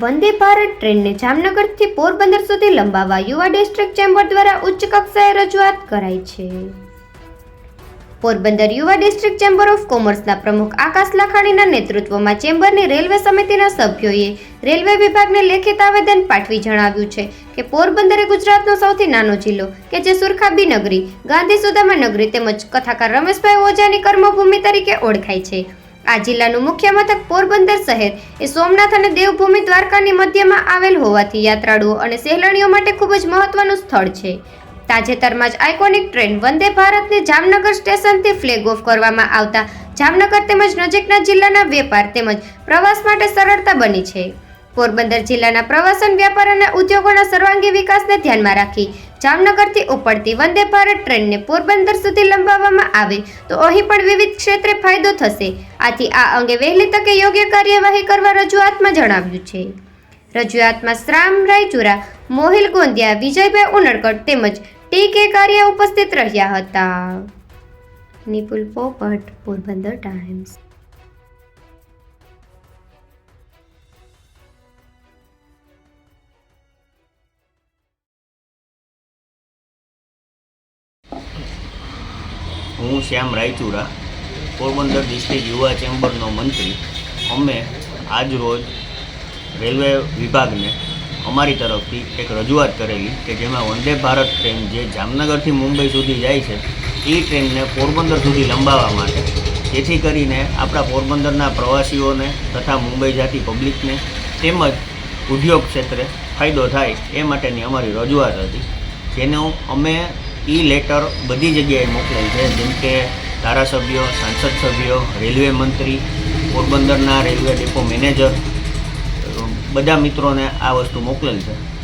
વંદે ભારત ટ્રેનને જામનગરથી પોરબંદર સુધી લંબાવવા યુવા ડિસ્ટ્રિક્ટ ચેમ્બર દ્વારા ઉચ્ચ કક્ષાએ રજૂઆત કરાઈ છે. પોરબંદર યુવા ડિસ્ટ્રિક્ટ ચેમ્બર ઓફ કોમર્સના પ્રમુખ આકાશ લાખાણીના નેતૃત્વમાં ચેમ્બરની રેલવે સમિતિના સભ્યોએ રેલવે વિભાગને લેખિત આવેદન પાઠવી જણાવ્યું છે કે પોરબંદર ગુજરાતનો સૌથી નાનો જિલ્લો કે જે સુરખાબી નગરી ગાંધી સુદામા નગરી તેમજ કથાકાર રમેશભાઈ ઓઝાની કર્મભૂમિ તરીકે ઓળખાય છે. આ જિલ્લાનું મુખ્ય મથક પોરબંદર શહેર. એ સોમનાથ અને દેવભૂમિ દ્વારકાની મધ્યમાં આવેલ હોવાથી યાત્રાળુઓ અને સહેલાણીઓ માટે ખૂબ જ મહત્વનું સ્થળ છે. તાજેતરમાં જ આઇકોનિક ટ્રેન વંદે ભારતને જામનગર સ્ટેશનથી ફ્લેગ ઓફ કરવામાં આવતા જામનગર તેમજ નજીકના જિલ્લાના વેપાર તેમજ પ્રવાસ માટે સરળતા બની છે. પોરબંદર જિલ્લાના પ્રવાસન, વ્યાપાર અને ઉદ્યોગોના સર્વાંગી વિકાસને ધ્યાનમાં રાખી જામનગરથી ઉપડતી વંદે ભારત ટ્રેનને પોરબંદર સુધી લંબાવવામાં આવે. તો અહીં પણ વિવિધ ક્ષેત્રે ફાયદો થશે. આથી આ અંગે વહેલી તકે યોગ્ય કાર્યવાહી કરવા રજૂઆતમાં જણાવ્યું છે. રજૂઆતમાં શ્રામ રાયચુરા, મોહિલ ગોંદિયા, વિજયભાઈ ઉનડકટ તેમજ ટી કે કાર્ય ઉપસ્થિત રહ્યા હતા. નિપુલ પોપટ, પોરબંદર ટાઈમ્સ. હું શ્યામ રાયચુરા, પોરબંદર ડિસ્ટ્રિક્ટ યુવા ચેમ્બરનો મંત્રી. અમે આજ રોજ રેલવે વિભાગને અમારી તરફથી એક રજૂઆત કરેલી કે જેમાં વંદે ભારત ટ્રેન જે જામનગરથી મુંબઈ સુધી જાય છે, એ ટ્રેનને પોરબંદર સુધી લંબાવવા માટે. જેથી કરીને આપણા પોરબંદરના પ્રવાસીઓને તથા મુંબઈ જતી પબ્લિકને તેમજ ઉદ્યોગ ક્ષેત્રે ફાયદો થાય એ માટેની અમારી રજૂઆત હતી. જેનો અમે ઈ લેટર બધી જગ્યાએ મોકલેલ છે. જેમ કે ધારાસભ્યો, સાંસદ સભ્યો, રેલવે મંત્રી, પોરબંદરના રેલવે ડેપો મેનેજર બધા મિત્રોને આ વસ્તુ મોકલેલ છે.